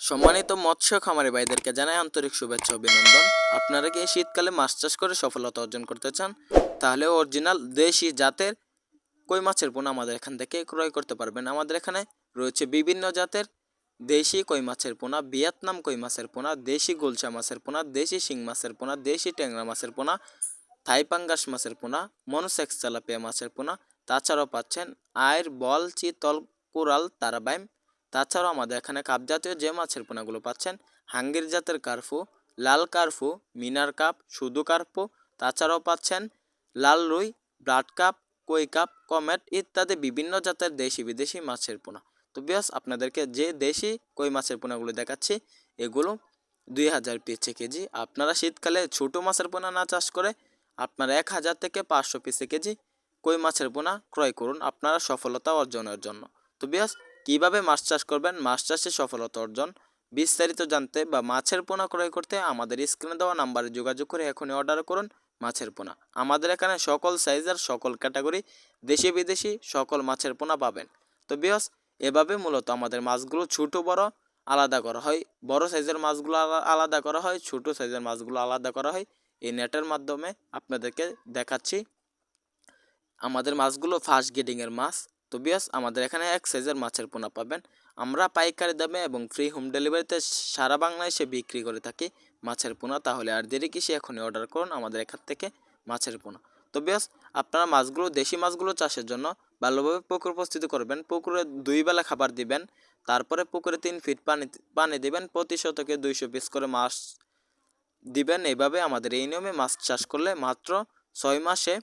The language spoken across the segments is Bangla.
সম্মানিত মৎস্য খামারি ভাইদেরকে জানাই আন্তরিক শুভেচ্ছা, অভিনন্দন। আপনারা কি এই শীতকালে মাছ চাষ করে সফলতা অর্জন করতে চান? তাহলে অরিজিনাল দেশি জাতের কই মাছের পোনা আমাদের এখান থেকে ক্রয় করতে পারবেন। আমাদের এখানে রয়েছে বিভিন্ন জাতের দেশি কই মাছের পোনা, ভিয়েতনাম কই মাছের পোনা, দেশি গুলশা মাছের পোনা, দেশি শিং মাছের পোনা, দেশি ট্যাংরা মাছের পোনা থাইপাঙ্গাস মাছের পোনা, মনোসেক্স চালাপিয়া মাছের পোনা। তাছাড়াও পাচ্ছেন আয়ের বল চিতল কোরাল, তারাবাইম তাছাড়াও আমাদের এখানে কাপ জাতীয় যে মাছের পোনাগুলো পাচ্ছেন, হাঙ্গির জাতের কার্ফু লাল কার্ফু মিনার কাপ, শুধু কার্পু, তাছাড়াও পাচ্ছেন লাল রুই, ব্লাড কাপ, কই কাপ, কমেট ইত্যাদি বিভিন্ন জাতের দেশি বিদেশি মাছের পোনা। তো বিয়াস, আপনাদেরকে যে দেশি কই মাছের পোনাগুলো দেখাচ্ছি, এগুলো দুই হাজার পিসে কেজি। আপনারা শীতকালে ছোটো মাছের পোনা না চাষ করে আপনারা এক হাজার থেকে পাঁচশো পিসে কেজি কই মাছের পোনা ক্রয় করুন, আপনারা সফলতা অর্জনের জন্য। তো বিয়াস কীভাবে মাছ চাষ করবেন, মাছ চাষে সফলতা অর্জন, বিস্তারিত জানতে বা মাছের পোনা ক্রয় করতে আমাদের স্ক্রিনে দেওয়া নাম্বারে যোগাযোগ করে এখনই অর্ডার করুন মাছের পোনা। আমাদের এখানে সকল সাইজের সকল ক্যাটাগরি দেশি বিদেশি সকল মাছের পোনা পাবেন। তো বিয়স এভাবে মূলত আমাদের মাছগুলো ছোট, বড়, আলাদা করা হয়। বড় সাইজের মাছগুলো আলা- আলাদা করা হয়, ছোট সাইজের মাছগুলো আলাদা করা হয়। এই নেটের মাধ্যমে আপনাদেরকে দেখাচ্ছি। আমাদের মাছগুলো ফার্স্ট গ্রেডিংয়ের মাছ তো বিয়াস আমাদের এখানে এক সাইজের মাছের পোনা পাবেন। আমরা পাইকারি দামে এবং ফ্রি হোম ডেলিভারিতে সারা বাংলাদেশে বিক্রি করে থাকি মাছের পোনা। তাহলে আর দেরি কিসে, এখনই অর্ডার করুন আমাদের এখান থেকে মাছের পোনা। তো বেশ আপনারা মাছগুলো, দেশি মাছগুলো চাষের জন্য ভালোভাবে পুকুর প্রস্তুত করবেন। পুকুরে দুই বেলা খাবার দিবেন, তারপরে পুকুরে তিন ফিট পানি পানি দিবেন, প্রতি শতকে দুইশো পিস করে মাছ দিবেন। এইভাবে আমাদের এই নিয়মে মাছ চাষ করলে মাত্র ছয় মাসে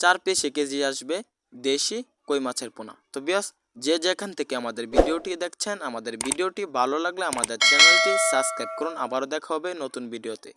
চার পিসে কেজি আসবে দেশি কই মাছের পোনা। তো বিয়াস, যে যেখান থেকে আমাদের ভিডিওটি দেখছেন, আমাদের ভিডিওটি ভালো লাগলে আমাদের চ্যানেলটি সাবস্ক্রাইব করুন। আবারও দেখা হবে নতুন ভিডিওতে।